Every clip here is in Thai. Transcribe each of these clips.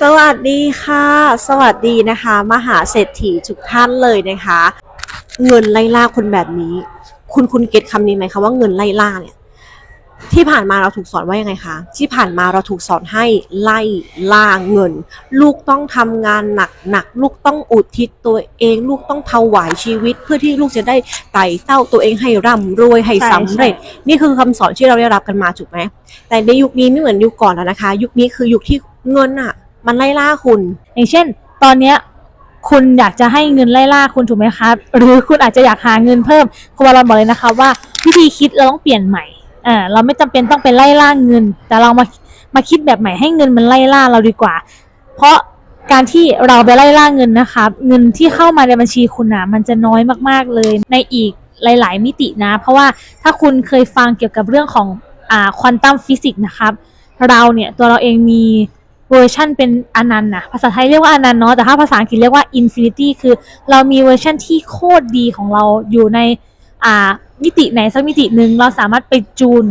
สวัสดีค่ะ สวัสดีนะคะ มหาเศรษฐีทุกท่านเลยนะคะ เงินไล่ล่าคนแบบนี้ คุณคุณเก็ตคำนี้ไหมคะว่าเงินไล่ล่าเนี่ยที่ผ่านมาเราถูกสอนว่ายังไงคะ ที่ผ่านมาเราถูกสอนให้ไล่ล่าเงิน ลูกต้องทำงานหนักหนักๆลูกต้องอุทิศตัวเอง ลูกต้องถวายชีวิต เพื่อที่ลูกจะได้ไต่เต้าตัวเองให้ร่ำรวยให้ใช่สำเร็จ นี่คือคำสอนที่เราได้รับกันมาถูกไหมแต่ในยุคนี้ไม่เหมือนยุคก่อนแล้วนะคะ ยุคนี้คือยุคที่เงินอะ มันไล่ล่าคุณ อย่างเช่น ตอนเนี้ยคุณอยากจะให้เงินไล่ล่าคุณถูกไหมครับหรือคุณอาจจะอยากหาเงินเพิ่มคุณวารอนบอกเลยนะคะว่าวิธีคิดเราต้องเปลี่ยนใหม่อ่าเราไม่จำเป็นต้องไปไล่ล่าเงิน แต่เรามามาคิดแบบใหม่ให้เงินมันไล่ล่าเราดีกว่า เพราะการที่เราไปไล่ล่าเงินนะครับเงินที่เข้ามาในบัญชีคุณนะมันจะน้อยมากๆเลยในอีกหลาย ๆ มิตินะ เพราะว่าถ้าคุณเคยฟังเกี่ยวกับเรื่องของอ่าควอนตัมฟิสิกส์นะครับ เราเนี่ยตัวเราเองมี เวอร์ชันเป็นอนันต์นะภาษาไทยเรียกว่าอนันต์เนาะแต่ถ้าภาษาอังกฤษเรียกว่าอินฟินิตี้คือเรามีเวอร์ชันที่โคตรดีของเราอยู่ในอ่ามิติไหนสักมิติหนึ่งเราสามารถไปจูน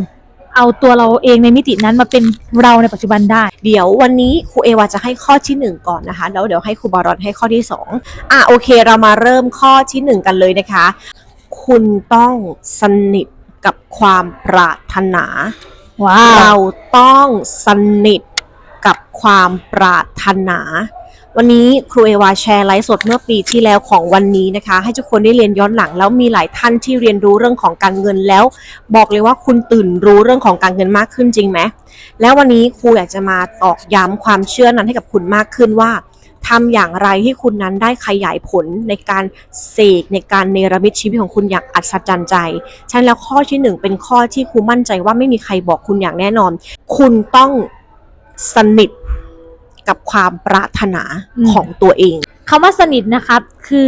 เอาตัวเราเองในมิตินั้นมาเป็นเราในปัจจุบันได้ เดี๋ยววันนี้ครูเอวาจะให้ข้อที่หนึ่งก่อนนะคะ แล้วเดี๋ยวให้ครูบารอนให้ข้อที่สองอะโอเค เรามาเริ่มข้อที่หนึ่งกันเลยนะคะ คุณต้องสนิทกับความปรารถนาว้าเราต้องสนิท กับความปรารถนา วันนี้ครูเอวาแชร์ไลฟ์สดเมื่อปีที่แล้วของวันนี้นะคะ ให้ทุกคนได้เรียนย้อนหลังแล้วมีหลายท่านที่เรียนรู้เรื่องของการเงินแล้ว บอกเลยว่าคุณตื่นรู้เรื่องของการเงินมากขึ้นจริงไหมแล้ววันนี้ครูอยากจะมาตอกย้ำความเชื่อนั้นให้กับคุณมากขึ้นว่าทำอย่างไรที่คุณนั้นได้ขยายผลในการเสกในการเนรมิตชีวิตของคุณอย่างอัศจรรย์ใจฉะนั้นแล้วข้อที่หนึ่งเป็นข้อที่ครูมั่นใจว่าไม่มีใครบอกคุณอย่างแน่นอน คุณต้อง สนิทกับความปรารถนาอืมของตัวเองคำว่าสนิทนะครับ คือ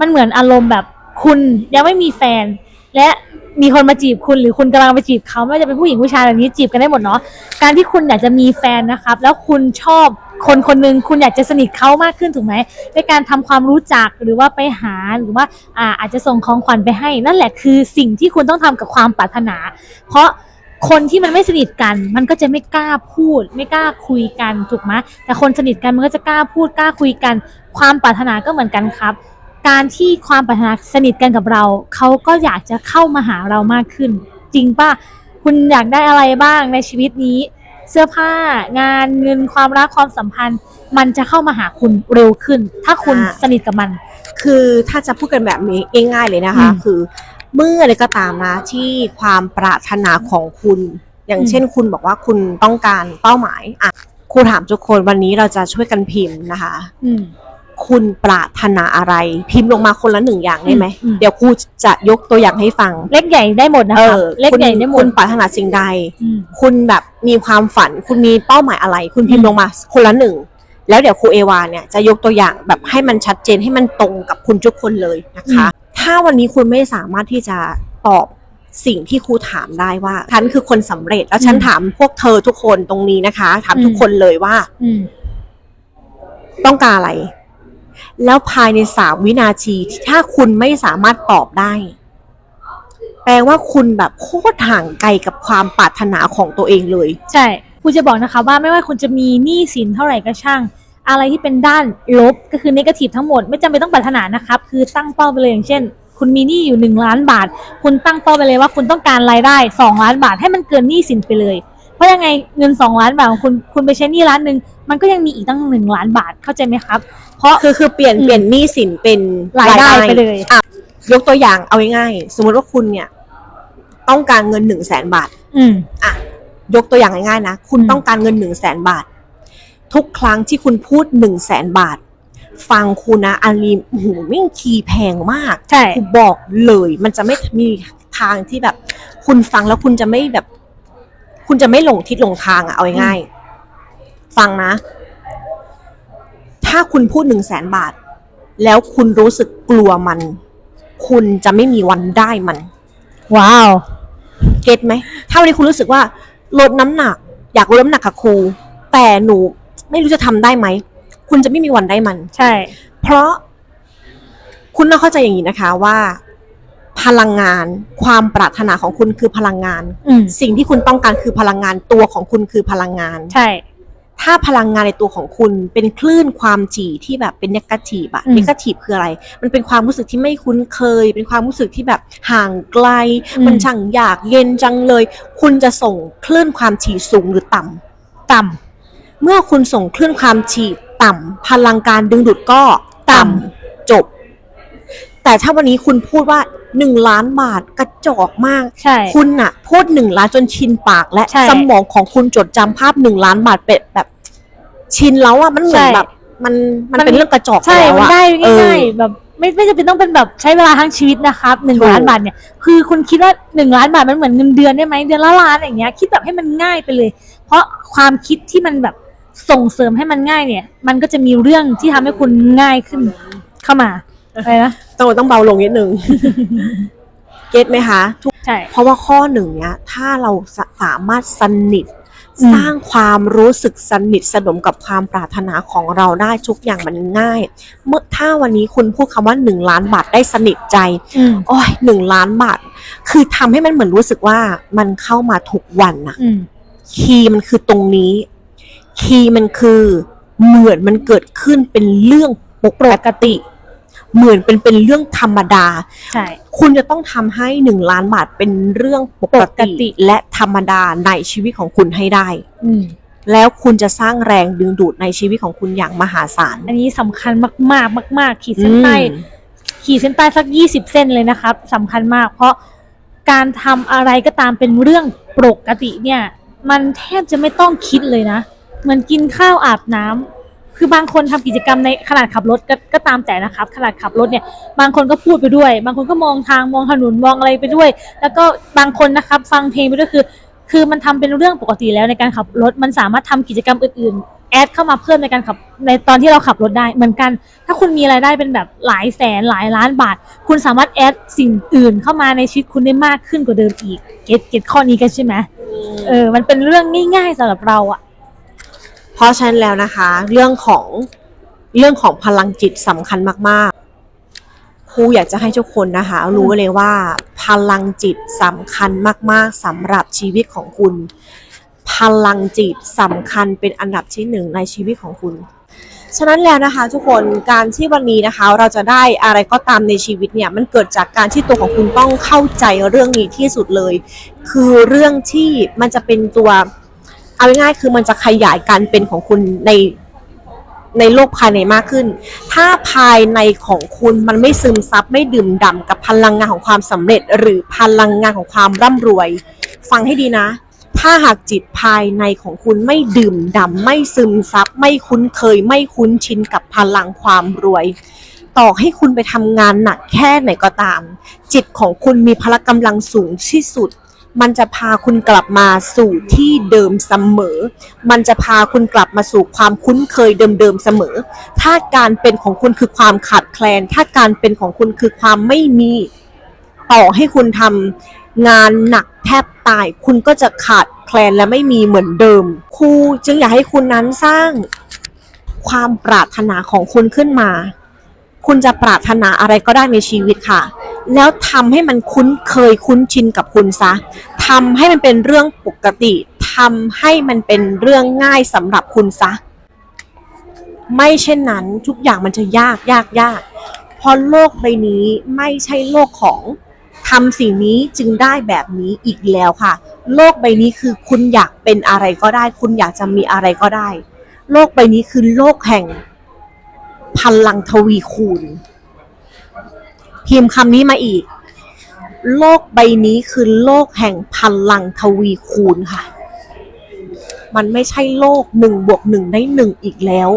มันเหมือนอารมณ์แบบคุณยังไม่มีแฟน และมีคนมาจีบคุณหรือคุณกำลังไปจีบเขาไม่ว่าจะเป็นผู้หญิงผู้ชายแบบนี้จีบกันได้หมดเนาะการที่คุณอยากจะมีแฟนนะครับ แล้วคุณชอบคนคนหนึ่งคุณอยากจะสนิทเขามากขึ้นถูกไหมในการทำความรู้จักหรือว่าไปหาหรือว่าอ่าอาจจะส่งของขวัญไปให้ นั่นแหละคือสิ่งที่คุณต้องทำกับความปรารถนา เพราะ คนที่มันไม่สนิทกัน มันก็จะไม่กล้าพูด ไม่กล้าคุยกันถูกไหมแต่คนสนิทกันมันก็จะกล้าพูดกล้าคุยกัน ความปรารถนาก็เหมือนกันครับ การที่ความปรารถนาสนิทกันกับเราเขาก็อยากจะเข้ามาหาเรามากขึ้น จริงป่ะคุณอยากได้อะไรบ้างในชีวิตนี้ เสื้อผ้างานเงินความรักความสัมพันธ์ มันจะเข้ามาหาคุณเร็วขึ้น ถ้าคุณอ่าสนิทกับมัน คือถ้าจะพูดกันแบบนี้ง่ายๆเลยนะคะอืมคือ เมื่ออะไรก็ตามนะที่ความปรารถนาของคุณ อย่างอืมเช่นคุณบอกว่าคุณต้องการเป้าหมายอะครูถามทุกคนวันนี้เราจะช่วยกันพิมพ์นะคะอืมคุณปรารถนาอะไร พิมพ์ลงมาคนละหนึ่งอย่างได้ไหมอืมเดี๋ยวครูจะยกตัวอย่างให้ฟัง เล็กใหญ่ได้หมดนะเอครับอเล็กคุณใหญ่ได้หมคุดณปรารถนาสิ่งใดอืมคุณแบบมีความฝัน คุณมีเป้าหมายอะไร คุณพิมพ์อืมลงมาคนละหนึ่งแล้วเดี๋ยวครูเอวาเนี่ยจะยกตัวอย่างแบบให้มันชัดเจนให้มันตรงกับคุณทุกคนเลยนะคะ ถ้าวันนี้คุณไม่สามารถที่จะตอบสิ่งที่ครูถามได้ว่าฉันคือคนสำเร็จแล้วฉันอืมถามพวกเธอทุกคนตรงนี้นะคะ ถามอืมทุกคนเลยว่าอืมต้องการอะไร แล้วภายในสามวินาทีถ้าคุณไม่สามารถตอบได้ แปลว่าคุณแบบโคตรห่างไกลกับความปรารถนาของตัวเองเลย ใช่คุณจะบอกนะคะ ว่าไม่ว่าคุณจะมีหนี้สินเท่าไหร่ก็ช่าง อะไรที่เป็นด้านลบก็คือเนกาทีฟทั้งหมดไม่จำเป็นต้องปรารถนานะครับ คือตั้งเป้าไปเลยอย่างเช่น คุณมีหนี้อยู่หนึ่งล้านบาท คุณตั้งเป้าไปเลยว่าคุณต้องการรายได้สองล้านบาทให้มันเกินหนี้สินไปเลย เพราะยังไงเงินสองล้านบาทของคุณคุณไปใช้หนี้ล้านหนึ่งมันก็ยังมีอีกตั้งหนึ่งล้านบาทเข้าใจไหมครับ เพราะคือคือเปลี่ยนอืมเปลี่ยนหนี้สินเป็นรายได้ไปเลยอะยกตัวอย่างเอาง่ายๆสมมติว่าคุณเนี่ย ต้องการเงินหนึ่งแสนบาท อืมอะยกตัวอย่างง่ายๆนะคุณอืมต้องการเงินหนึ่งแสนบาท ทุกครั้งที่คุณพูดหนึ่งแสนบาท ฟังคุณนะอาลีมโอ้โหมิ่งคีย์แพงมากใช่ คุณบอกเลย มันจะไม่มีทางที่แบบ คุณฟังแล้วคุณจะไม่แบบ คุณจะไม่หลงทิศหลงทางอะเอาง่ายๆฟังนะ ถ้าคุณพูดหนึ่งแสนบาท แล้วคุณรู้สึกกลัวมัน คุณจะไม่มีวันได้มัน ว้าว เก็ตไหม ถ้าวันนี้คุณรู้สึกว่าลดน้ำหนัก อยากลดน้ำหนักค่ะครู แต่หนู ไม่รู้จะทำได้ไหม คุณจะไม่มีวันได้มัน ใช่ เพราะคุณต้องเข้าใจอย่างนี้นะคะว่า พลังงาน ความปรารถนาของคุณคือพลังงานอืมสิ่งที่คุณต้องการคือพลังงานตัวของคุณคือพลังงาน ใช่ ถ้าพลังงานในตัวของคุณเป็นคลื่นความถี่ที่แบบเป็นนกาทีฟอะอืมนกาทีฟคืออะไร มันเป็นความรู้สึกที่ไม่คุ้นเคย เป็นความรู้สึกที่แบบห่างไกลอืมมันช่างอยากเย็นจังเลย คุณจะส่งคลื่นความถี่สูงหรือต่ำต่ำ เมื่อคุณส่งคลื่นความถี่ต่ำพลังการดึงดูดก็ต่ต่ำจบ แต่ถ้าวันนี้คุณพูดว่าหนึ่งล้านบาทกระจอกมาก ใช่ คุณน่ะ พูดหนึ่งล้านจนชินปาก และใช่สมองของคุณจดจำภาพหนึ่งล้านบาทเป็นแบบ ชินแล้วอะมันเหมือนใช่แบบ มันมันมัน เป็นเรื่องกระจอกใช่ แล้วมันอะได้เออ ง่ายๆแบบไม่ไม่จำเป็นต้องเป็นแบบใช้เวลาทั้งชีวิตนะครับหนึ่งถูก ล้านบาทเนี่ยคือคุณคิดว่าหนึ่งล้านบาทมันเหมือนเงินเดือนได้ไหมเดือนละล้านอย่างเงี้ยคิดแบบให้มันง่ายไปเลย เพราะความคิดที่มันแบบ ส่งเสริมให้มันง่ายเนี่ย มันก็จะมีเรื่องที่ทำให้คุณง่ายขึ้นเข้ามาอะไรนะต้องต้องเบาลงนิดนึง เก็ตไหมคะทุกใช่ เพราะว่าข้อหนึ่งเนี้ย ถ้าเราสะสามารถสนิท อืม สร้างความรู้สึกสนิทสนมกับความปรารถนาของเราได้ทุกอย่างมันง่าย เมื่อถ้าวันนี้คุณพูดคำว่าหนึ่งล้านบาทได้สนิทใจ อืม โอ้ยหนึ่งล้านบาท คือทำให้มันเหมือนรู้สึกว่ามันเข้ามาทุกวันน่ะอืม คีย์มันคือตรงนี้ คีย์มันคือเหมือนมันเกิดขึ้นเป็นเรื่องปกติ เหมือนเป็นเป็นเรื่องธรรมดา ใช่ คุณจะต้องทำให้หนึ่งล้านบาทเป็นเรื่องปกปกติ ติและธรรมดาในชีวิตของคุณให้ได้ อืม แล้วคุณจะสร้างแรงดึงดูดในชีวิตของคุณอย่างมหาศาลอันนี้สำคัญมากๆมาก ๆ ขีดเส้นใต้ อืม ขีดเส้นใต้สักยี่สิบเส้นเลยนะครับสำคัญมาก เพราะการทำอะไรก็ตามเป็นเรื่องปกติเนี่ย มันแทบจะไม่ต้องคิดเลยนะ เหมือนกินข้าวอาบน้ำคือบางคนทำกิจกรรมในขนาดขับรถก็ก็ตามแต่นะครับ ขนาดขับรถเนี่ย บางคนก็พูดไปด้วย บางคนก็มองทางมองถนนมองอะไรไปด้วย แล้วก็บางคนนะครับฟังเพลงไปด้วยคือ คือมันทำเป็นเรื่องปกติแล้วในการขับรถมันสามารถทำกิจกรรมอื่นๆแอดเข้ามาเพิ่มในการขับในตอนที่เราขับรถได้เหมือนกัน ถ้าคุณมีรายได้เป็นแบบหลายแสนหลายล้านบาท คุณสามารถแอดสิ่งอื่นเข้ามาในชีวิตคุณได้มากขึ้นกว่าเดิมอีก เก็ตเก็ตข้อนี้กันใช่ไหมเออ มันเป็นเรื่องง่าย ๆสำหรับเราอะ เพราะฉะนั้นแล้วนะคะ เรื่องของเรื่องของพลังจิตสำคัญมาก ๆ ครูอยากจะให้ทุกคนนะคะ รู้ไว้เลยว่า พลังจิตสำคัญมาก ๆสำหรับชีวิตของคุณ พลังจิตสำคัญเป็นอันดับที่หนึ่งในชีวิตของคุณฉะนั้นแล้วนะคะทุกคนการที่วันนี้นะคะ เราจะได้อะไรก็ตามในชีวิตเนี่ยมันเกิดจากการที่ตัวของคุณต้องเข้าใจเรื่องนี้ที่สุดเลย คือเรื่องที่มันจะเป็นตัว เอาง่ายๆคือมันจะขยายการเป็นของคุณในในโลกภายในมากขึ้น ถ้าภายในของคุณมันไม่ซึมซับไม่ดื่มด่ำกับพลังงานของความสำเร็จ หรือพลังงานของความร่ำรวย ฟังให้ดีนะ ถ้าหากจิตภายในของคุณไม่ดื่มด่ำไม่ซึมซับไม่คุ้นเคย ไม่คุ้นชินกับพลังความรวย ต่อให้คุณไปทำงานหนักแค่ไหนก็ตาม จิตของคุณมีพละกำลังสูงที่สุด มันจะพาคุณกลับมาสู่ที่เดิมเสมอ มันจะพาคุณกลับมาสู่ความคุ้นเคยเดิมๆเสมอ ถ้าการเป็นของคุณคือความขาดแคลน ถ้าการเป็นของคุณคือความไม่มี ต่อให้คุณทำงานหนักแทบตาย คุณก็จะขาดแคลนและไม่มีเหมือนเดิม ครูจึงอยากให้คุณนั้นสร้างความปรารถนาของคุณขึ้นมา คุณจะปรารถนาอะไรก็ได้ในชีวิตค่ะ แล้วทำให้มันคุ้นเคยคุ้นชินกับคุณซะทำให้มันเป็นเรื่องปกติทำให้มันเป็นเรื่องง่ายสำหรับคุณซะ ไม่เช่นนั้นทุกอย่างมันจะยากยากยากเพราะโลกใบนี้ไม่ใช่โลกของทำสิ่งนี้จึงได้แบบนี้อีกแล้วค่ะ โลกใบนี้คือคุณอยากเป็นอะไรก็ได้ คุณอยากจะมีอะไรก็ได้ โลกใบนี้คือโลกแห่งพลังทวีคูณ พิมพ์คำนี้มาอีก โลกใบนี้คือโลกแห่งพลังทวีคูณค่ะ มันไม่ใช่โลกหนึ่งบวกหนึ่งได้หนึ่งอีกแล้ว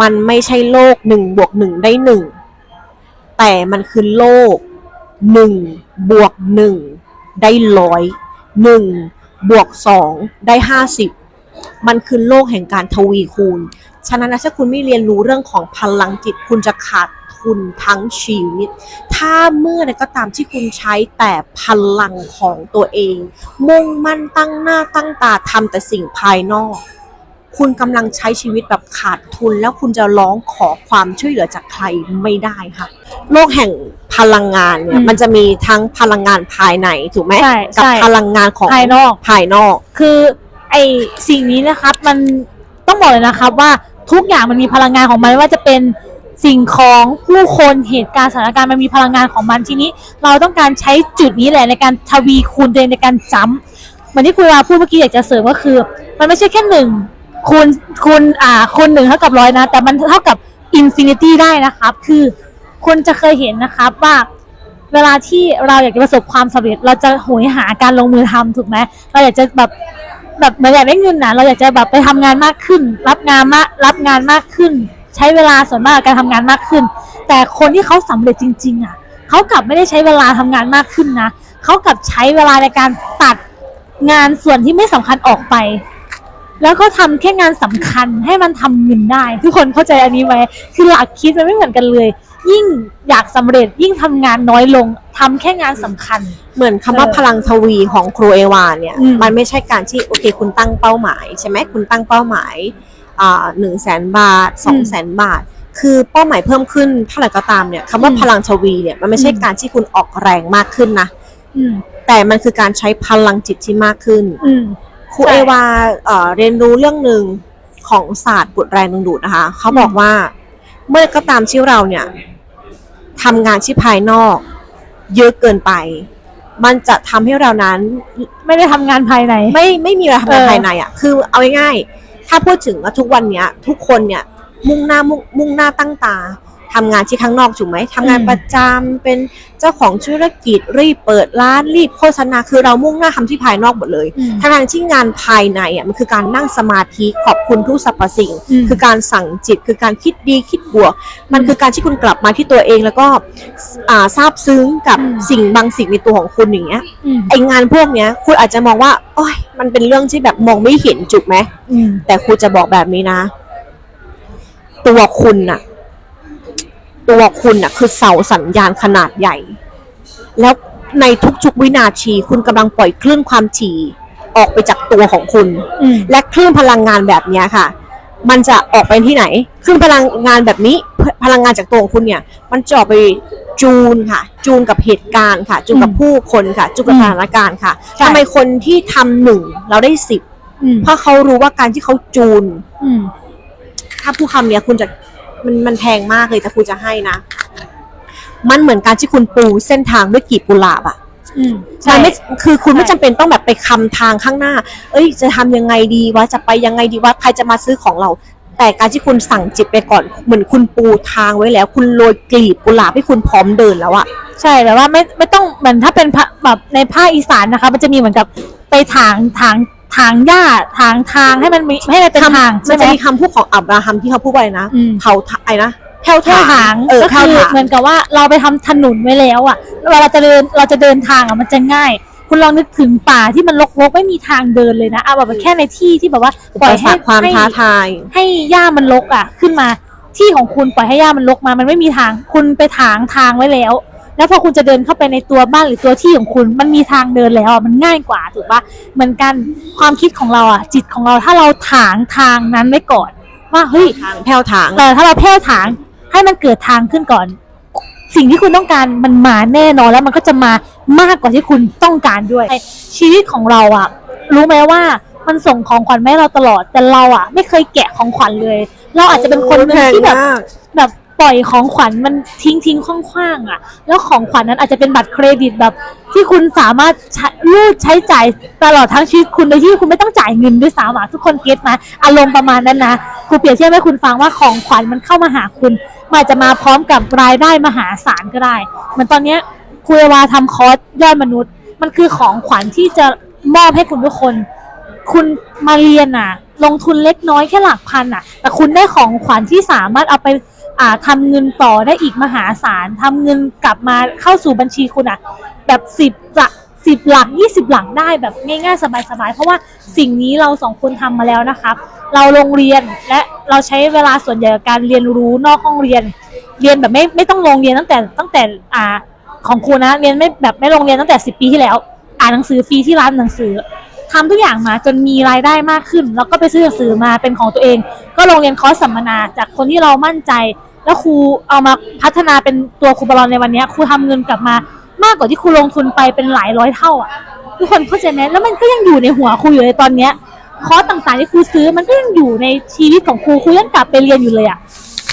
มันไม่ใช่โลกหนึ่งบวกหนึ่งได้หนึ่งแต่มันคือโลกหนึ่งบวกหนึ่งได้ร้อยหนึ่งบวกสองได้ห้าสิบมันคือโลกแห่งการทวีคูณ ฉะนั้นถ้าคุณไม่เรียนรู้เรื่องของพลังจิต คุณจะขาด ทุนทั้งชีวิต ถ้าเมื่อใดก็ตามที่คุณใช้แต่พลังของตัวเอง มุ่งมั่นตั้งหน้าตั้งตาทำแต่สิ่งภายนอก คุณกำลังใช้ชีวิตแบบขาดทุน แล้วคุณจะร้องขอความช่วยเหลือจากใครไม่ได้ค่ะ โลกแห่งพลังงานเนี่อืยมมันจะมีทั้งพลังงานภายในถูกไหมใช่กัใช่ พลังงานของภายนอก ภายนอก คือไอสิ่งนี้นะครับมันต้องบอกเลยนะครับว่าทุกอย่างมันมีพลังงานของมันไม่ว่าจะเป็น สิ่งของผู้คนเหตุการณ์สถานการณ์มันมีพลังงานของมันทีนี้ เราต้องการใช้จุดนี้แหละในการทวีคูณตัวเองในการจำเหมือนที่คุณวาพูดเมื่อกี้อยากจะเสริมก็คือ มันไม่ใช่แค่หนึ่งคูณคูณอ่าคูณหนึ่งเท่ากับร้อยนะ แต่มันเท่ากับอินฟินิตี้ได้นะครับ คือคุณจะเคยเห็นนะครับว่าเวลาที่เราอยากจะประสบความสำเร็จ เราจะโหยหาการลงมือทำถูกไหมเราอยากจะแบบแบบเหมือนอยากได้เงินนะเราอยากจะแบบไปทำงานมากขึ้น รับงานมากรับงานมากขึ้น ใช้เวลาส่วนมากกับการทำงานมากขึ้น แต่คนที่เขาสำเร็จจริง ๆ อะเขากลับไม่ได้ใช้เวลาทำงานมากขึ้นนะเขากลับใช้เวลาในการตัดงานส่วนที่ไม่สำคัญออกไป แล้วก็ทำแค่งานสำคัญให้มันทำเงินได้ ทุกคนเข้าใจอันนี้ไหมคือหลักคิดมันไม่เหมือนกันเลย ยิ่งอยากสำเร็จยิ่งทำงานน้อยลงทำแค่งานสำคัญ เหมือนคำว่าเออพลังทวีของครูเอวาเนี่ยอืมมันไม่ใช่การที่โอเค คุณตั้งเป้าหมายใช่ไหมคุณตั้งเป้าหมายอ่า หนึ่งแสนบาทสองแสนบาท คือเป้าหมายเพิ่มขึ้นเท่าไหร่ก็ตามเนี่ยคำว่าอืมพลังทวีเนี่ยมันไม่ใช่อืมการที่คุณออกแรงมากขึ้นนะอืมแต่มันคือการใช้พลังจิตที่มากขึ้นอืมครูใช่เอวาเอ่อเรียนรู้เรื่องหนึ่งของศาสตร์บทแรงดึงดูดนะคะ เขาบอกว่า เมื่อก็ตามที่เราเนี่ยทำงานที่ภายนอก เยอะเกินไป มันจะทำให้เรานั้น ไม่ได้ทำงานภายใน ไม่ไม่มีเวลาทำงานเออภายในอะ คือเอาง่ายๆ ถ้าพูดถึงว่าทุกวันเนี้ยทุกคนเนี่ยมุ่งหน้ามุ่งมุ่งหน้าตั้งตา ทำงานที่ข้างนอกถูกไหมทำงานประจำเป็นเจ้าของธุรกิจรีบเปิดร้านรีบโฆษณาคือเรามุ่งหน้าทำที่ภายนอกหมดเลยอืมทั้งๆที่งานภายในอะมันคือการนั่งสมาธิขอบคุณทุกสรรพสิ่งอืมคือการสั่งจิตคือการคิดดีคิดบวก มันคือการที่คุณกลับมาที่ตัวเองแล้วก็อ่าซาบซึ้งกับอืมสิ่งบางสิ่งในตัวของคุณอย่างเงี้ยอืมไองานพวกเนี้ยคุณอาจจะมองว่าโอ้ยมันเป็นเรื่องที่แบบมองไม่เห็นจุกไหมอืมแต่ครูจะบอกแบบนี้นะ ตัวคุณน่ะ ตัวคุณน่ะคือเสาสัญญาณขนาดใหญ่ แล้วในทุกๆวินาทีคุณกำลังปล่อยคลื่นความถี่ออกไปจากตัวของคุณอืมและคลื่นพลังงานแบบเนี้ยค่ะ มันจะออกไปที่ไหนคลื่นพลังงานแบบนี้พพลังงานจากตัวของคุณเนี่ย มันจะออกไปจูนค่ะ จูนกับเหตุการณ์ค่ะ จูนกับอืมผู้คนค่ะ จูนกับอืมสถานการณ์ค่ะใช่ทำไมคนที่ทำหนึ่งเราได้สิบอืมเพราะเขารู้ว่าการที่เขาจูนอืมถ้าผู้คำเนี้ยคุณจะ มันมันแพงมากเลยแต่คุณจะให้นะ มันเหมือนการที่คุณปูเส้นทางด้วยกลีบกุหลาบอะอืมมันไม่คือคุณไม่ใช่จำเป็นต้องแบบไปคำทางข้างหน้า เอ้ย จะทำยังไงดีวะจะไปยังไงดีวะใครจะมาซื้อของเรา แต่การที่คุณสั่งจิตไปก่อนเหมือนคุณปูทางไว้แล้ว คุณโรยกลีบกุหลาบให้คุณพร้อมเดินแล้วอะ ใช่แบบว่าไม่ไม่ต้องเหมือนถ้าเป็นภาแบบในภาคอีสานนะคะ มันจะมีเหมือนกับไปถางถาง ถางหญ้าถางทางให้มันมีให้มันเป็นทางมัใช่นไหม จะมีคำพูดของอับราฮัมที่เขาพูดไว้นะอืม เผาทะไอ้นะแผ่วแค่ถางเออก็แผ่วคือถาง เหมือนกับว่าเราไปทำถนนไว้แล้วอะเวลาเราจะเดินเราจะเดินทางอะมันจะง่าย คุณลองนึกถึงป่าที่มันรกๆไม่มีทางเดินเลยนะเอาแบบแค่ในที่ที่แบบว่าอุปล่ปอยสให้รรคความให้ท้าทาย ให้หญ้ามันรกอะ ขึ้นมาที่ของคุณปล่อยให้หญ้ามันรกมา มันไม่มีทางคุณไปถางทางไว้แล้ว แล้วพอคุณจะเดินเข้าไปในตัวบ้านหรือตัวที่ของคุณ มันมีทางเดินแล้วอะมันง่ายกว่าถูกปะเหมือนกันความคิดของเราอะ จิตของเราถ้าเราถางทางนั้นไว้ก่อน ว่าเฮ้ยทางแผ่วถางเออถ้าเราแผ่วถางให้มันเกิดทางขึ้นก่อน สิ่งที่คุณต้องการมันมาแน่นอนแล้วมันก็จะมามากกว่าที่คุณต้องการด้วย ชีวิตของเราอะ รู้ไหมว่ามันส่งของขวัญมาให้เราตลอดแต่เราอะ ไม่เคยแกะของขวัญเลย เราอาจจะเป็นคนหนึ่งที่แบบพงมากแบบ ปล่อยของขวัญมันทิ้งทิ้งคว่างๆอะ แล้วของขวัญนั้นอาจจะเป็นบัตรเครดิตแบบ ที่คุณสามารถใช้รูดใช้จ่ายตลอดทั้งชีวิตคุณโดยที่คุณไม่ต้องจ่ายเงินด้วยซ้ำอะทุกคนเก็ตไหมอารมณ์ประมาณนั้นนะครูเปรียบเทียบให้คุณฟังว่าของขวัญมันเข้ามาหาคุณมันอาจจะมาพร้อมกับรายได้มหาศาลก็ได้เหมือนตอนเนี้ยครูเอวาทำคอร์สยอดมนุษย์ มันคือของขวัญที่จะมอบให้คุณทุกคน คุณมาเรียนอะ ลงทุนเล็กน้อยแค่หลักพันอะ แต่คุณได้ของขวัญที่สามารถเอาไป ทำเงินต่อได้อีกมหาศาลทำเงินกลับมาเข้าสู่บัญชีคุณอะแบบสิบหลักสิบหลักยี่สิบหลักได้แบบง่ายๆสบายๆ เพราะว่าสิ่งนี้เราสองคนทำมาแล้วนะครับ เราลงเรียนและเราใช้เวลาส่วนใหญ่กับการเรียนรู้นอกห้องเรียน เรียนแบบไม่ไม่ต้องลงเรียนตั้งแต่ตั้งแต่อ่าของครูนะเรียนไม่แบบไม่ลงเรียนตั้งแต่สิบปีที่แล้ว อ่านหนังสือฟรีที่ร้านหนังสือ ทำทุกอย่างมาจนมีรายได้มากขึ้น แล้วก็ไปซื้อหนังสือมาเป็นของตัวเอง ก็ลงเรียนคอร์สสัมมนาจากคนที่เรามั่นใจ แล้วครูเอามาพัฒนาเป็นตัวครูบอลในวันนี้ครูทำเงินกลับมามากกว่าที่ครูลงทุนไปเป็นหลายร้อยเท่าอะทุกคนเข้าใจไหมแล้วมันก็ยังอยู่ในหัวครูอยู่ในตอนเนี้ยคอร์สต่างๆที่ครูซื้อมันก็ยังอยู่ในชีวิตของครูครูยังกลับไปเรียนอยู่เลยอะ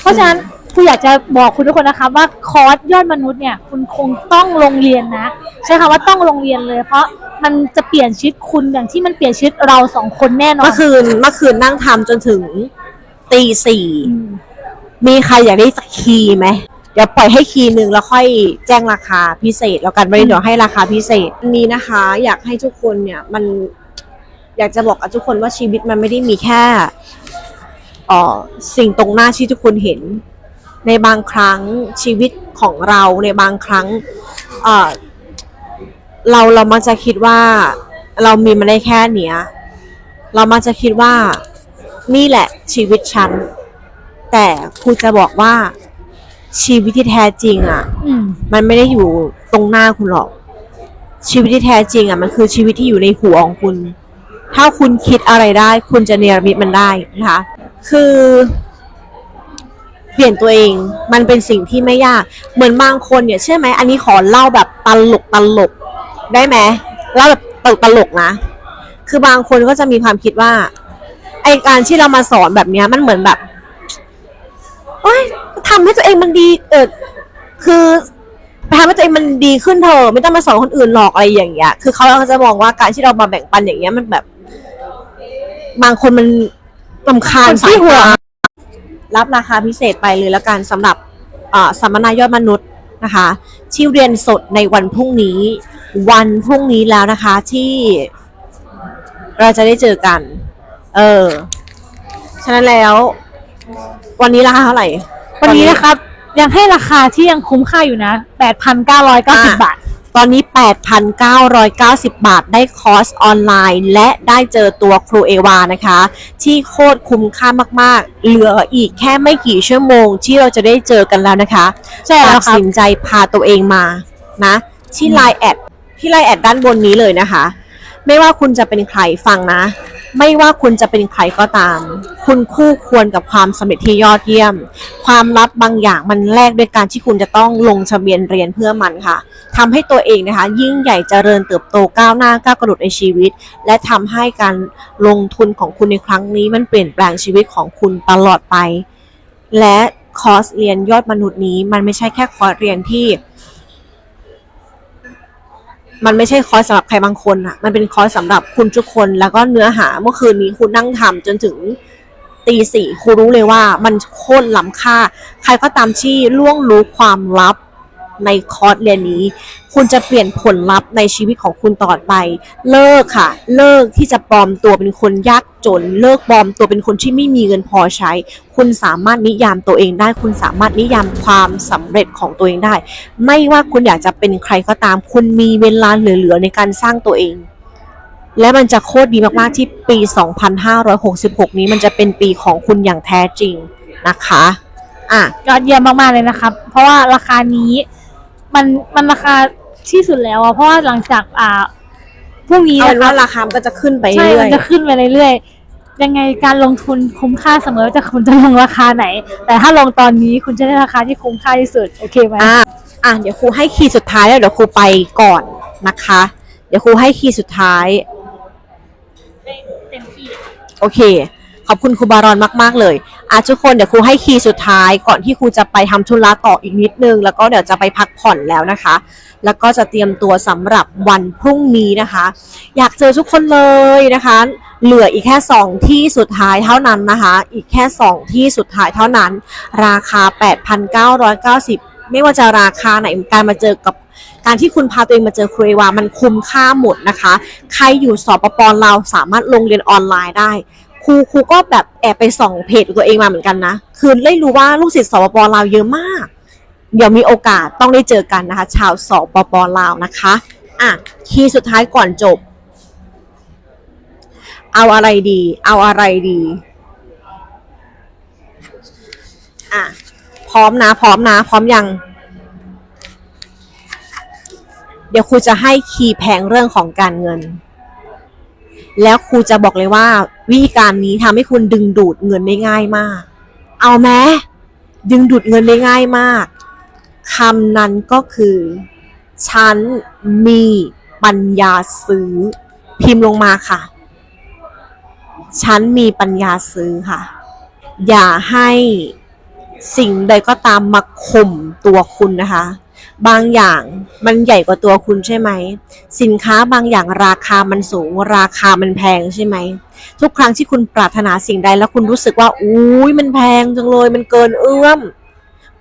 เพราะฉะนั้น ครูอยากจะบอกคุณทุกคนนะคะว่าคอร์สยอดมนุษย์เนี่ย คุณคงต้องลงเรียนนะ ใช้คำว่าต้องลงเรียนเลย เพราะมันจะเปลี่ยนชีวิตคุณอย่างที่มันเปลี่ยนชีวิตเราสองคนแน่นอนเมื่อคืนเมื่อคืนนั่งทำจนถึงตีสี่อืมมีใครอยากได้สักคีย์ไหมเดี๋ยวปล่อยให้คีย์หนึ่งแล้วค่อยแจ้งราคาพิเศษ แล้วกันวันนี้เดี๋ยวให้ราคาพิเศษอันนี้นะคะ อยากให้ทุกคนเนี่ยมันอยากจะบอกกับทุกคนว่าชีวิตมันไม่ได้มีแค่เอ่อสิ่งตรงหน้าที่ทุกคนเห็น ในบางครั้งชีวิตของเราในบางครั้งเอ่อเราเรามักจะคิดว่าเรามีมันได้แค่เนี้ย เรามักจะคิดว่านี่แหละชีวิตฉัน แต่ครูจะบอกว่าชีวิตที่แท้จริงอะอืมมันไม่ได้อยู่ตรงหน้าคุณหรอก ชีวิตที่แท้จริงอะมันคือชีวิตที่อยู่ในหัวของคุณ ถ้าคุณคิดอะไรได้ คุณจะเนรมิตมันได้นะคะ คือ เปลี่ยนตัวเองมันเป็นสิ่งที่ไม่ยาก เหมือนบางคนเนี่ยเชื่อไหมอันนี้ขอเล่าแบบตลกตลกได้ไหมเล่าแบบตลกตลกนะ คือบางคนก็จะมีความคิดว่าไอการที่เรามาสอนแบบเนี้ยมันเหมือนแบบโอ๊ยทำให้ตัวเองมันดีเออคือทำให้ตัวเองมันดีขึ้นเถอะไม่ต้องมาสอนคนอื่นหรอกอะไรอย่างเงี้ย คือเขาก็จะมองว่าการที่เรามาแบ่งปันอย่างเงี้ยมันแบบ บางคนมันลำคาญคนขี้สายห่วตา รับราคาพิเศษไปเลยแล้วกันสำหรับอ่าสัมมนายอดมนุษย์นะคะที่เรียนสดในวันพรุ่งนี้ วันพรุ่งนี้แล้วนะคะที่เราจะได้เจอกัน เออ ฉะนั้นแล้ว วันนี้ราคาเท่าไหร่ วันนี้นะครับ ยังให้ราคาที่ยังคุ้มค่าอยู่นะ 8,990 บาท ตอนนี้ 8,990 บาทได้คอร์สออนไลน์ และได้เจอตัวครูเอวานะคะ ที่โคตรคุ้มค่ามาก ๆ เหลืออีกแค่ไม่กี่ชั่วโมง ที่เราจะได้เจอกันแล้วนะคะใช่แล้วตัดครับสินใจพาตัวเองมานะ ที่ไลน์แอดที่ไลน์แอดด้านบนนี้เลยนะคะ ไม่ว่าคุณจะเป็นใครฟังนะ ไม่ว่าคุณจะเป็นใครก็ตาม คุณคู่ควรกับความสำเร็จที่ยอดเยี่ยม ความลับบางอย่างมันแลกด้วยการที่คุณจะต้องลงทะเบียนเรียนเพื่อมันค่ะทำให้ตัวเองนะคะ ยิ่งใหญ่เจริญเติบโตก้าวหน้าก้าวกระโดดในชีวิต และทำให้การลงทุนของคุณในครั้งนี้ มันเปลี่ยนแปลงชีวิตของคุณตลอดไป และคอร์สเรียนยอดมนุษย์นี้ มันไม่ใช่แค่คอร์สเรียนที่ มันไม่ใช่คอร์สสำหรับใครบางคนอะมันเป็นคอร์สสำหรับคุณทุกคน แล้วก็เนื้อหาเมื่อคืนนี้คุณนั่งทำจนถึงตีสี่ครูรู้เลยว่ามันโคตรล้ำค่า ใครก็ตามที่ล่วงรู้ความลับ ในคอร์สเรียนนี้ คุณจะเปลี่ยนผลลัพธ์ในชีวิตของคุณต่อไป เลิกค่ะ เลิกที่จะปลอมตัวเป็นคนยากจน เลิกปลอมตัวเป็นคนที่ไม่มีเงินพอใช้ คุณสามารถนิยามตัวเองได้ คุณสามารถนิยามความสำเร็จของตัวเองได้ ไม่ว่าคุณอยากจะเป็นใครก็ตาม คุณมีเวลาเหลือๆในการสร้างตัวเองและมันจะโคตรดีมากๆที่ปี 2566 นี้มันจะเป็นปีของคุณอย่างแท้จริงนะคะ อะ ยอดเยี่ยมมากๆเลยนะครับ เพราะว่าราคานี้ มันมันราคาที่สุดแล้วอะเพราะว่าหลังจากอ่าพรุ่งนี้เอาเป็นนะครัว่าบราคามันก็จะขึ้นไปใช่ เรื่อมัยนจะขึ้นไปเรื่อยๆ ยังไงการลงทุนคุ้มค่าเสมอว่าจะคุณจะลงราคาไหน แต่ถ้าลงตอนนี้คุณจะได้ราคาที่คุ้มค่าที่สุด โอเคไหม อะอะเดี๋ยวครูให้คีย์สุดท้ายแล้วเดี๋ยวครูไปก่อนนะคะ เดี๋ยวครูให้คีย์สุดท้ายเต็มที่โอเคข อบคุณครูบารอนมากๆเลยอะทุกคนเดี๋ยวครูให้คีย์สุดท้าย ก่อนที่ครูจะไปทำธุระต่ออีกนิดนึง แล้วก็เดี๋ยวจะไปพักผ่อนแล้วนะคะ แล้วก็จะเตรียมตัวสำหรับวันพรุ่งนี้นะคะ อยากเจอทุกคนเลยนะคะ เหลืออีกแค่สองที่สุดท้ายเท่านั้นนะคะ อีกแค่สองที่สุดท้ายเท่านั้น ราคา 8,990ไม่ว่าจะราคาไหนการมาเจอกับการที่คุณพาตัวเองมาเจอครูเอวามันคุ้มค่าหมดนะคะ ใครอยู่สอบปปลาวสามารถลงเรียนออนไลน์ได้ ครูครูก็แบบแอบไปส่องเพจตัวเองมาเหมือนกันนะ คือได้รู้ว่าลูกศิษย์สปปลาวเยอะมาก เดี๋ยวมีโอกาสต้องได้เจอกันนะคะ ชาวสปปลาวนะคะ อะคีย์สุดท้ายก่อนจบ เอาอะไรดี เอาอะไรดี อะ พร้อมนะ พร้อมนะ พร้อมยัง เดี๋ยวครูจะให้คีย์แพงเรื่องของการเงิน แล้วครูจะบอกเลยว่า วิธีการนี้ทำให้คุณดึงดูดเงินได้ง่ายมาก เอาไหมดึงดูดเงินได้ง่ายมากคำนั้นก็คือ ฉันมีปัญญาซื้อ พิมพ์ลงมาค่ะ ฉันมีปัญญาซื้อค่ะ อย่าให้สิ่งใดก็ตามมาข่มตัวคุณนะคะ บางอย่างมันใหญ่กว่าตัวคุณใช่ไหม สินค้าบางอย่างราคามันสูง ราคามันแพงใช่ไหม ทุกครั้งที่คุณปรารถนาสิ่งใดแล้วคุณรู้สึกว่าอุ้ยมันแพงจังเลย มันเกินเอื้อม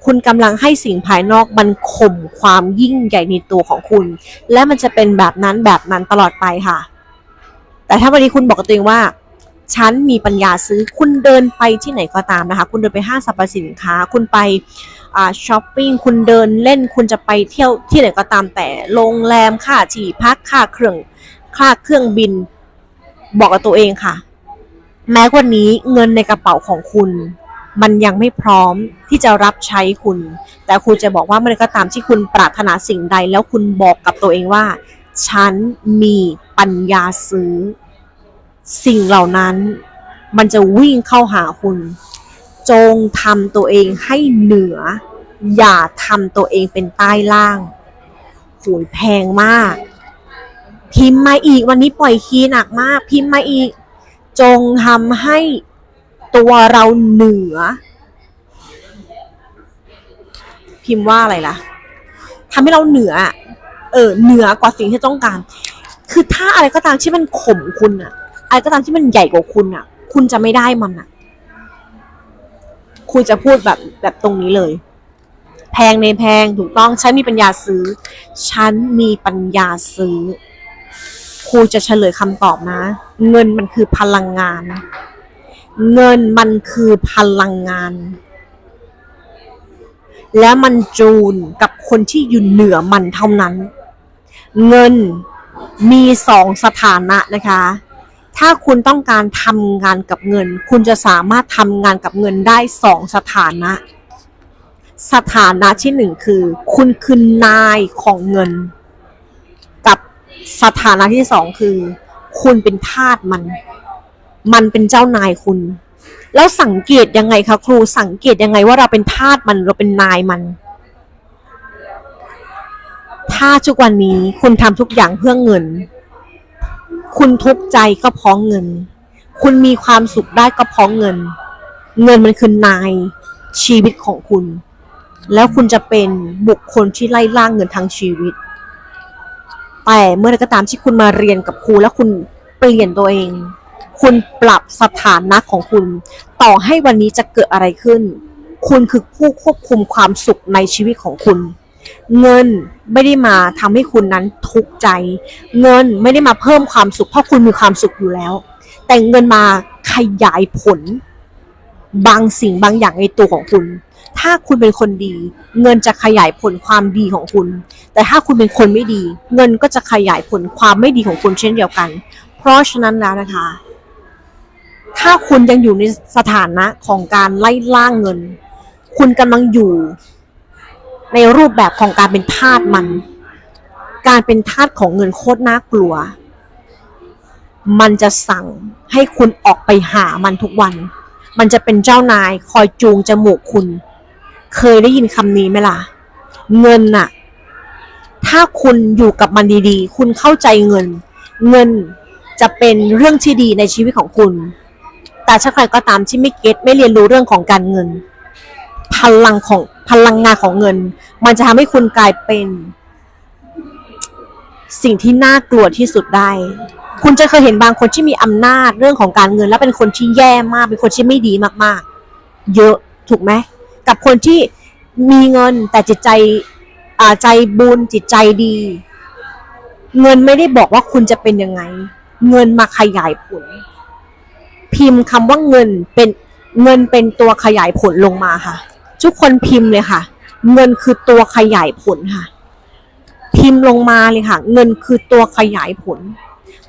คุณกำลังให้สิ่งภายนอกมันข่มความยิ่งใหญ่ในตัวของคุณ และมันจะเป็นแบบนั้นแบบนั้นตลอดไปค่ะ แต่ถ้าวันนี้คุณบอกกับตัวเองว่าฉันมีปัญญาซื้อคุณเดินไปที่ไหนก็ตามนะคะ คุณเดินไปห้างสรรพสินค้า คุณไป อ่าช้อปปิ้งคุณเดินเล่นคุณจะไปเที่ยวที่ไหนก็ตามแต่โรงแรมค่าที่พักค่าเครื่องค่าเครื่องบิน บอกกับตัวเองค่ะ แม้วันนี้เงินในกระเป๋าของคุณ มันยังไม่พร้อมที่จะรับใช้คุณ แต่คุณจะบอกว่ามื่อใดก็ตามที่คุณปรารถนาสิ่งใด แล้วคุณบอกกับตัวเองว่า ฉันมีปัญญาซื้อ สิ่งเหล่านั้น มันจะวิ่งเข้าหาคุณ จงทำตัวเองให้เหนือ อย่าทำตัวเองเป็นใต้ล่างโหยแพงมาก พิมพ์มาอีกวันนี้ปล่อยคีย์หนักมาก พิมพ์มาอีก จงทำให้ตัวเราเหนือ พิมพ์ว่าอะไรล่ะทำให้เราเหนือ เออ เหนือกว่าสิ่งที่ต้องการ คือถ้าอะไรก็ตามที่มันข่มคุณอะอะไรก็ตามที่มันใหญ่กว่าคุณอะคุณจะไม่ได้มันอะ คุณจะพูดแบบแบบตรงนี้เลย แพงในแพงถูกต้องฉันมีปัญญาซื้อ ฉันมีปัญญาซื้อครูจะเฉลยคำตอบนะ เงินมันคือพลังงาน เงินมันคือพลังงาน และมันจูนกับคนที่อยู่เหนือมันเท่านั้น เงินมีสองสถานะนะคะ ถ้าคุณต้องการทำงานกับเงิน คุณจะสามารถทำงานกับเงินได้สองสถานะ สถานะที่หนึ่งคือ คุณคือนายของเงิน กับสถานะที่สองคือ คุณเป็นทาสมัน มันเป็นเจ้านายคุณ แล้วสังเกตยังไงคะครูสังเกตยังไงว่าเราเป็นทาสมันเราเป็นนายมัน ถ้าทุกวันนี้คุณทำทุกอย่างเพื่อเงิน คุณทุกข์ใจก็เพราะเงิน คุณมีความสุขได้ก็เพราะเงิน เงินมันคือนายชีวิตของคุณ แล้วคุณจะเป็นบุคคลที่ไล่ล่าเงินทั้งชีวิต แต่เมื่อใดก็ตามที่คุณมาเรียนกับครูแล้วคุณเปลี่ยนตัวเอง คุณปรับสถานะของคุณ ต่อให้วันนี้จะเกิดอะไรขึ้น คุณคือผู้ควบคุมความสุขในชีวิตของคุณ เงินไม่ได้มาทำให้คุณนั้นทุกข์ใจ เงินไม่ได้มาเพิ่มความสุข เพราะคุณมีความสุขอยู่แล้ว แต่เงินมาขยายผล บางสิ่งบางอย่างในตัวของคุณ ถ้าคุณเป็นคนดี เงินจะขยายผลความดีของคุณ แต่ถ้าคุณเป็นคนไม่ดี เงินก็จะขยายผลความไม่ดีของคุณเช่นเดียวกัน เพราะฉะนั้นแล้วนะคะ ถ้าคุณยังอยู่ในสถานะของการไล่ล่าเงิน คุณกำลังอยู่ ในรูปแบบของการเป็นทาสมัน การเป็นทาสของเงินโคตรน่ากลัว มันจะสั่งให้คุณออกไปหามันทุกวัน มันจะเป็นเจ้านายคอยจูงจมูกคุณ เคยได้ยินคำนี้ไหมล่ะ เงินน่ะ ถ้าคุณอยู่กับมันดีๆ คุณเข้าใจเงิน เงินจะเป็นเรื่องที่ดีในชีวิตของคุณ แต่ถ้าใครก็ตามที่ไม่เก็ตไม่เรียนรู้เรื่องของการเงิน พลังของ พลังงานของเงิน มันจะทำให้คุณกลายเป็น สิ่งที่น่ากลัวที่สุดได้ คุณจะเคยเห็นบางคนที่มีอำนาจเรื่องของการเงิน แล้วเป็นคนที่แย่มาก เป็นคนที่ไม่ดีมากๆ เยอะถูกไหมกับคนที่มีเงินแต่จิตใจอ่าใจบุญจิตใจดี เงินไม่ได้บอกว่าคุณจะเป็นยังไง เงินมาขยายผล พิมพ์คำว่าเงินเป็นเงินเป็นตัวขยายผลลงมาค่ะ ทุกคนพิมพ์เลยค่ะ เงินคือตัวขยายผลค่ะ พิมพ์ลงมาเลยค่ะ เงินคือตัวขยายผล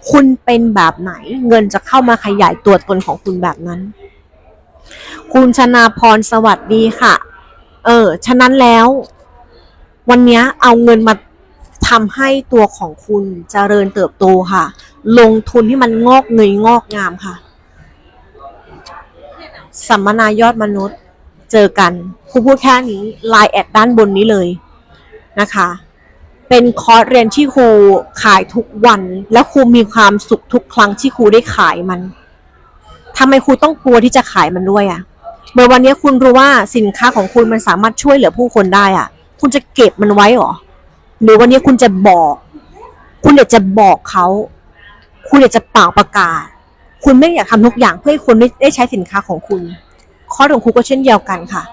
คุณเป็นแบบไหน เงินจะเข้ามาขยายตัวตนของคุณแบบนั้น คุณชนาพรสวัสดีค่ะ เออ ฉะนั้นแล้ว วันนี้เอาเงินมาทำให้ตัวของคุณเจริญเติบโตค่ะ ลงทุนให้มันงอกเงยงอกงามค่ะ สัมมนายอดมนุษย์ เจอกันครูพูดแค่นี้ไลน์แอดด้านบนนี้เลยนะคะ เป็นคอร์สเรียนที่ครูขายทุกวัน และครูมีความสุขทุกครั้งที่ครูได้ขายมันทำไมครูต้องกลัวที่จะขายมันด้วยอะ่ะเมื่อวันนี้คุณรู้ว่าสินค้าของคุณมันสามารถช่วยเหลือผู้คนได้อะ่ะ คุณจะเก็บมันไว้หรอ หรือวันนี้คุณจะบอก คุณอยากจะบอกเขา คุณอยากจะเป่าประกาศ คุณไม่อยากทำทุกอย่างเพื่อให้คนได้ใช้สินค้าของคุณ คอร์สของครูก็เช่นเดียวกันค่ะ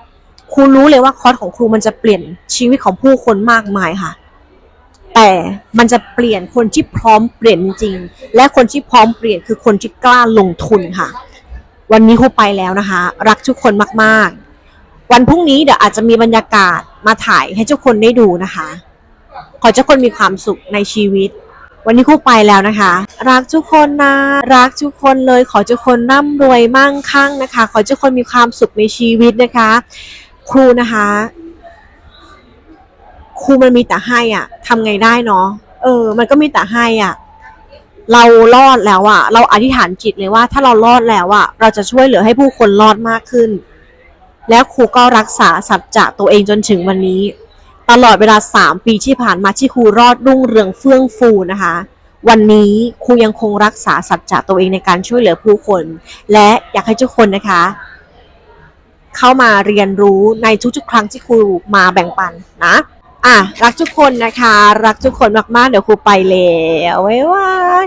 ครูรู้เลยว่าคอร์สของครูมันจะเปลี่ยนชีวิตของผู้คนมากมายค่ะ แต่มันจะเปลี่ยนคนที่พร้อมเปลี่ยนจริง และคนที่พร้อมเปลี่ยนคือคนที่กล้าลงทุนค่ะ วันนี้ครูไปแล้วนะคะ รักทุกคนมากๆ วันพรุ่งนี้เดี๋ยวอาจจะมีบรรยากาศมาถ่ายให้ทุกคนได้ดูนะคะ ขอให้ทุกคนมีความสุขในชีวิต วันนี้ครูไปแล้วนะคะ รักทุกคนนะ รักทุกคนเลยขอทุกคนร่ำรวยมั่งคั่งนะคะ ขอทุกคนมีความสุขในชีวิตนะคะ ครูนะคะ ครูมันมีแต่ให้อะทำไงได้เนาะเออ มันก็มีแต่ให้อะเรารอดแล้วอะเราอธิษฐานจิตเลยว่า ถ้าเรารอดแล้วอะเราจะช่วยเหลือให้ผู้คนรอดมากขึ้น แล้วครูก็รักษาสัจจะตัวเองจนถึงวันนี้ ตลอดเวลาสามปีที่ผ่านมาที่ครูรอดรุ่งเรืองเฟื่องฟูนะคะ วันนี้ครูยังคงรักษาสัจจะตัวเองในการช่วยเหลือผู้คน และอยากให้ทุกคนนะคะ เข้ามาเรียนรู้ในทุกๆ ครั้งที่ครูมาแบ่งปันนะอะรักทุกคนนะคะ รักทุกคนมากๆ เดี๋ยวครูไปแล้วบ๊ายบาย